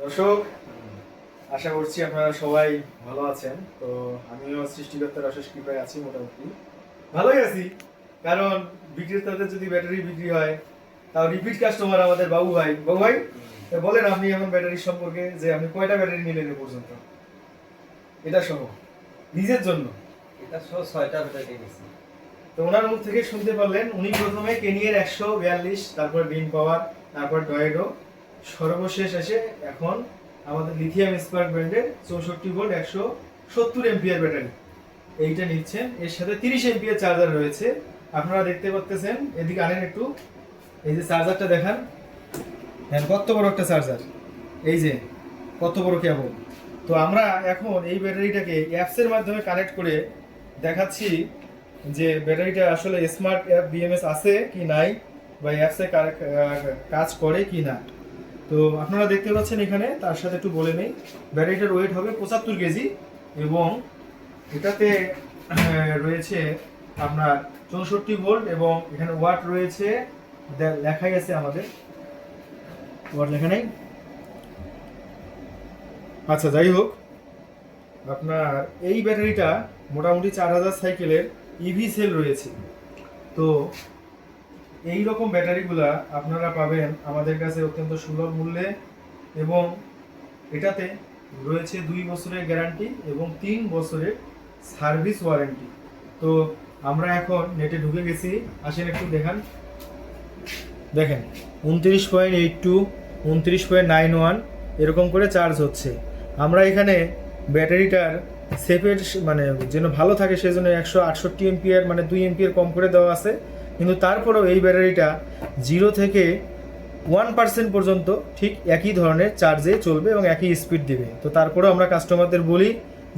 দর্শক আশা করছি আপনারা সবাই ভালো আছেন। তো আমিও সৃষ্টিকর্তার অশেষ কৃপায় আছি মোটামুটি। ভালোই আছি কারণ বিক্রেতাদের যদি ব্যাটারি বিক্রি হয় তাও রিপিট কাস্টমার আমাদের বাবু ভাই। বাবু ভাই বলেন আপনি এখন ব্যাটারি সম্পর্কে যে আপনি কয়টা ব্যাটারি নিলেন পর্যন্ত? এটা সহ নিজের জন্য। এটা সহ ছয়টা ব্যাটারি নিয়েছি। তো ওনার মুখ থেকে শুনতে পারলেন উনি প্রথমে কেনিয়ার একশো বিয়াল্লিশ তারপর গ্রিন পাওয়ার তারপর ডয়েডো সর্বশেষ এসে এখন আমাদের লিথিয়াম স্পার্ক ব্র্যান্ডের চৌষট্টি ভোল্ট একশো সত্তর এমপিআর ব্যাটারি এইটা নিচ্ছেন। এর সাথে তিরিশ এমপিআর চার্জার রয়েছে। আপনারা দেখতে পাচ্ছেন এদিকে আনেন একটু। এই যে চার্জারটা দেখান। হ্যাঁ কত বড় একটা চার্জার এই যে, কত বড় কেবল তো আমরা এখন এই ব্যাটারিটাকে অ্যাপসের মাধ্যমে কানেক্ট করে দেখাচ্ছি যে ব্যাটারিটা আসলে স্মার্ট অ্যাপ বিএমএস আছে কি নাই, বা অ্যাপসে কাজ করে কি না। তো আপনারা দেখতে পাচ্ছেন এখানে, তার সাথে একটু বলে নেই, ব্যাটারিটার ওয়েট হবে পঁচাত্তর কেজি এবং এটাতে রয়েছে আপনার চৌষট্টি ভোল্ট এবং এখানে ওয়াট রয়েছে লেখাই আছে আমাদের। ওয়াট লেখা নেই? আচ্ছা যাই হোক। আপনার এই ব্যাটারিটা মোটামুটি চার হাজার সাইকেলের ইভি সেল রয়েছে। তো এই রকম ব্যাটারিগুলা আপনারা পাবেন আমাদের কাছে অত্যন্ত সুলভ মূল্যে এবং এটাতে রয়েছে দুই বছরের গ্যারান্টি এবং তিন বছরের সার্ভিস ওয়ারেন্টি। তো আমরা এখন নেটে ঢুকে গেছি। আসেন একটু দেখান। দেখেন, উনত্রিশ পয়েন্ট এইট টু, উনত্রিশ পয়েন্ট নাইন ওয়ান, এরকম করে চার্জ হচ্ছে। আমরা এখানে ব্যাটারিটার সেফের মানে যেন ভালো থাকে সেজন্য একশো আটষট্টি এমপিয়ার মানে দুই এমপিয়ার কম করে দেওয়া আছে। কিন্তু তারপরেও এই ব্যাটারিটা জিরো থেকে ওয়ান পার্সেন্ট পর্যন্ত ঠিক একই ধরনের চার্জে চলবে এবং একই স্পিড দেবে। তো তারপরেও আমরা কাস্টমারদের বলি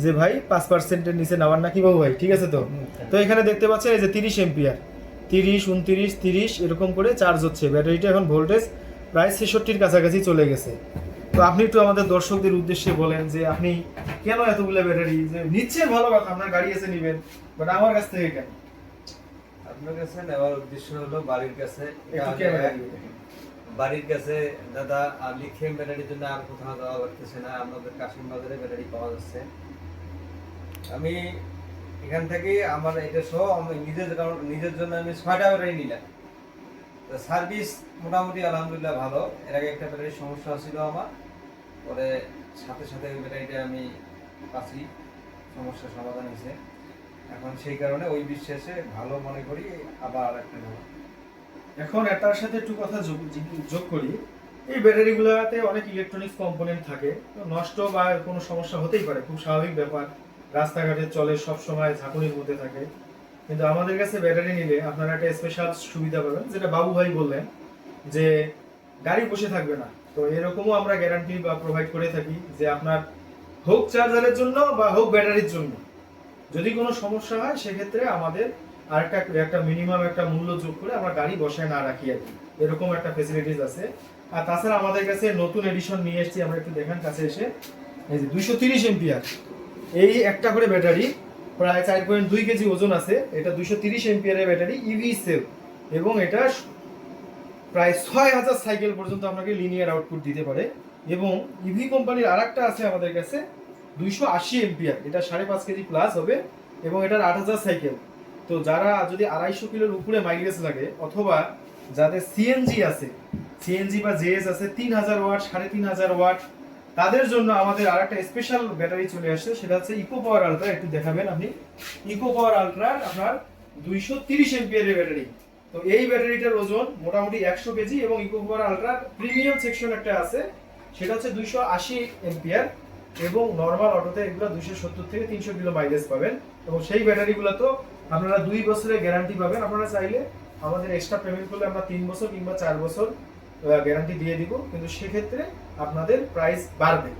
যে, ভাই, পাঁচ পার্সেন্টের নিচে নেওয়ার নাকি বাবু ভাই? ঠিক আছে তো? তো এখানে দেখতে পাচ্ছেন এই যে তিরিশ এমপিয়ার। তিরিশ, উনতিরিশ, তিরিশ এরকম করে চার্জ হচ্ছে। ব্যাটারিটা এখন ভোল্টেজ প্রায় ছেষট্টির কাছাকাছি চলে গেছে। তো আপনি একটু আমাদের দর্শকদের উদ্দেশ্যে বলেন যে, আপনি কেন এতগুলো ব্যাটারি যে নিচ্ছেন ভালো কথা, আপনার গাড়ি এসে নেবেন বাট আমার কাছ থেকে কেন? আপনার কাছে নেওয়ার উদ্দেশ্য হলো বাড়ির কাছে বাড়ির কাছে দাদা লিথিয়াম ব্যাটারির জন্য আর কোথাও যাওয়া না। আমাদের কাশিম বাজারে ব্যাটারি পাওয়া যাচ্ছে। আমি এখান থেকে আমার এটা সহ আমি নিজের নিজের জন্য আমি ছয়টা ব্যাটারি নিলাম। সার্ভিস মোটামুটি আলহামদুলিল্লাহ ভালো। এর আগে একটা ব্যাটারির সমস্যা ছিল আমার। পরে সাথে সাথে ওই ব্যাটারিটা আমি পাচ্ছি। সমস্যার সমাধান হয়েছে। এখন সেই কারণে ওই বিশ্বাসে ভালো মনে করি, আবার একটা এখন এটার সাথে একটু কথা যোগ করি। এই ব্যাটারিগুলোতে অনেক ইলেকট্রনিক্স কম্পোনেন্ট থাকে, তো নষ্ট বা কোনো সমস্যা হতেই পারে, খুব স্বাভাবিক ব্যাপার। রাস্তাঘাটে চলে সব সময় ঝাঁকুনির মধ্যে থাকে। কিন্তু আমাদের কাছে ব্যাটারি নিলে আপনারা একটা স্পেশাল সুবিধা পাবেন, যেটা বাবু ভাই বললেন, যে গাড়ি বসে থাকবে না। তো এরকমও আমরা গ্যারান্টি বা প্রোভাইড করে থাকি যে আপনার হোক চার্জারের জন্য বা হোক ব্যাটারির জন্য। যদি কোনো সমস্যা হয়, সেক্ষেত্রে আমাদের আর একটা মিনিমাম একটা মূল্য যোগ করে আমরা গাড়ি বসায় না রাখি আর এরকম একটা ফেসিলিটিস আছে। আর তাছাড়া আমাদের কাছে নতুন এডিশন নিয়ে এসেছি, আমরা একটু দেখান কাছে এসে। এই যে দুইশো তিরিশ এমপিআর এই একটা করে ব্যাটারি, প্রায় চার পয়েন্ট দুই কেজি ওজন আছে। এটা দুইশো তিরিশ এমপিআর ব্যাটারি ইভি সেভ এবং এটা প্রায় ছয় হাজার সাইকেল পর্যন্ত আপনাকে লিনিয়ার আউটপুট দিতে পারে। এবং ইভি কোম্পানির আর আছে আমাদের কাছে দুইশো আশি এমপিআর এটা সাড়ে পাঁচ কেজি প্লাস হবে এবং এটার আট হাজার সাইকেল তো যারা যদি আড়াইশো কিলোর উপরে মাইলেজ লাগে, অথবা যাদের সিএনজি আছে সিএনজি বা জেএস আছে, তিন হাজার ওয়াট, সাড়ে তিন হাজার ওয়াট, তাদের জন্য আমাদের আর একটা স্পেশাল ব্যাটারি চলে আসছে, সেটা হচ্ছে ইকো পাওয়ার আলট্রা একটু দেখাবেন আপনি। ইকো পাওয়ার আলট্রার আপনার দুইশো তিরিশ এমপিআর ব্যাটারি তো এই ব্যাটারিটার ওজন মোটামুটি একশো কেজি এবং ইকো পাওয়ার আলট্রার প্রিমিয়াম সেকশন একটা আছে, সেটা হচ্ছে দুইশো আশি এমপিআর এবং নর্মাল অটোতে এগুলো দুইশো সত্তর থেকে তিনশো কিলো মাইলেজ পাবেন। এবং সেই ব্যাটারিগুলো তো আপনারা দুই বছরের গ্যারান্টি পাবেন। আপনারা চাইলে আমাদের এক্সট্রা পেমেন্ট করলে আমরা তিন বছর কিংবা চার বছর গ্যারান্টি দিয়ে দিব। কিন্তু সেক্ষেত্রে আপনাদের প্রাইস বাড়বে।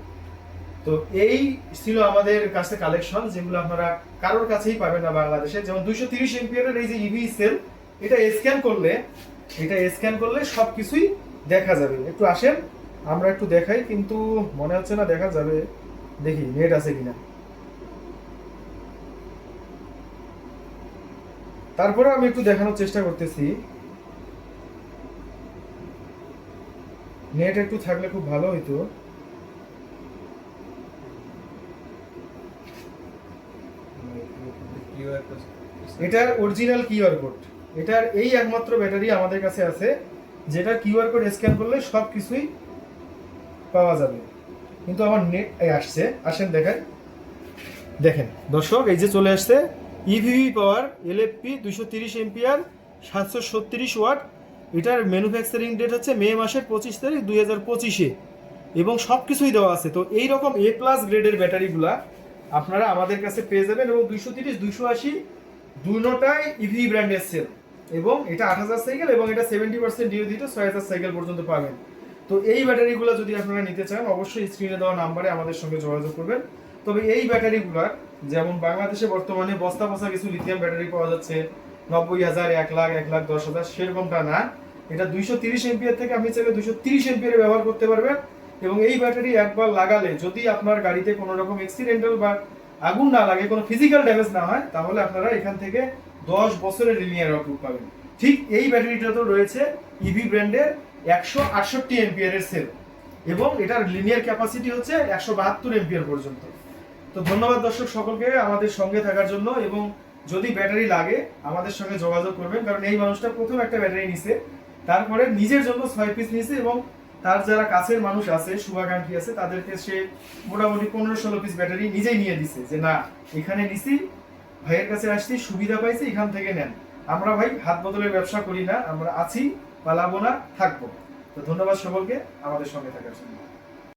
তো এই ছিল আমাদের কাছে কালেকশন যেগুলো আপনারা কারোর কাছেই পাবেন না বাংলাদেশে। যেমন দুইশো তিরিশ এমপিয়ারের এই যে ইভি সেল এটা স্ক্যান করলে, এটা স্ক্যান করলে সব কিছুই দেখা যাবে। একটু আসেন, আমরা একটু দেখাই, কিন্তু মনে হচ্ছে না দেখা যাবে। দেখি নেট আছে কিনা। তারপরে আমি একটু দেখানোর চেষ্টা করতেছি। নেট একটু থাকলে খুব ভালো হইতো। এটার অরিজিনাল কিউআর কোড এটার এই একমাত্র ব্যাটারি আমাদের কাছে আছে, যেটা কিউআর কোড স্ক্যান করলে সব কিছুই পাওয়া যাবে। কিন্তু আমার নেট আসছে। আসেন দেখেন। দেখেন, দর্শক, এই যে চলে আসছে ইভিভি পাওয়ার এলএফপি দুশো তিরিশ এমপিআর সাতশো ছত্রিশ ওয়াট এটার ম্যানুফ্যাকচারিং ডেট হচ্ছে মে মাসের পঁচিশ তারিখ দুই হাজার পঁচিশে। এবং সব কিছুই দেওয়া আছে। তো এই রকম এ প্লাস গ্রেডের ব্যাটারিগুলা আপনারা আমাদের কাছে পেয়ে যাবেন এবং দুইশো তিরিশ, দুইশো আশি দুটোটাই ইভি ব্র্যান্ডের সেল এবং এটা আট হাজার সাইকেল এবং এটা সেভেন্টি পার্সেন্ট ডিও দিতে ছয় হাজার সাইকেল পর্যন্ত পাবেন। তো এই ব্যাটারিগুলো যদি আপনারা নিতে চান, অবশ্যই স্ক্রিনে দেওয়া নাম্বারে আমাদের সঙ্গে যোগাযোগ করবেন। তবে এই ব্যাটারিগুলার যেমন বাংলাদেশে বর্তমানে বস্তা বস্তা কিছু লিথিয়াম ব্যাটারি পাওয়া যাচ্ছে, নব্বই হাজার, এক লাখ এক লাখ, দশ হাজার সেরকমটা না। এটা দুইশো তিরিশ এমপিয়ার থেকে আপনি চাইলে দুইশো তিরিশ এমপিয়ার ব্যবহার করতে পারবেন এবং এই ব্যাটারি একবার লাগালে যদি আপনার গাড়িতে কোনো রকম অ্যাক্সিডেন্টাল বা আগুন না লাগে, কোনো ফিজিক্যাল ড্যামেজ না হয়, তাহলে আপনারা এখান থেকে দশ বছরের লিনিয়ার আউটপুট পাবেন। ঠিক এই ব্যাটারিটা তো রয়েছে ইভি ব্র্যান্ডের একশো আটষট্টি এমপিয়ার এর সেল এবং এটার লিনিয়ার ক্যাপাসিটি হচ্ছে একশো বাহাত্তর এমপিয়ার পর্যন্ত। তো ধন্যবাদ দর্শক সকলকে আমাদের সঙ্গে থাকার জন্য এবং যদি ব্যাটারি লাগে, আমাদের সঙ্গে যোগাযোগ করবেন। কারণ এই মানুষটা প্রথম একটা ব্যাটারি নিছে, তারপরে নিজের জন্য ছয় পিস নিছে এবং তার যারা কাছের মানুষ আছে শুভাকাঙ্ক্ষী আছে, তাদেরকে সে মোটামুটি পনেরো ষোলো পিস ব্যাটারি নিজেই নিয়ে দিছে যে, না, এখানে নিছি, ভাইয়ের কাছে আসছি, সুবিধা পাইছি, এখান থেকে নেন। আমরা ভাই হাত বদলের ব্যবসা করি না, আমরা আছি পালাবো না থাকব। তো ধন্যবাদ সকলকে আমাদের সঙ্গে থাকার জন্য।